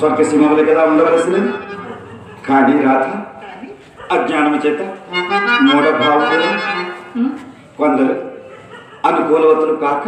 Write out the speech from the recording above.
స్వర్గ సీమములు కదా ఉండవలసింది కానీ రాత అజ్ఞానం చేత మూఢభావం కొందరు అనుకూలవతులు కాక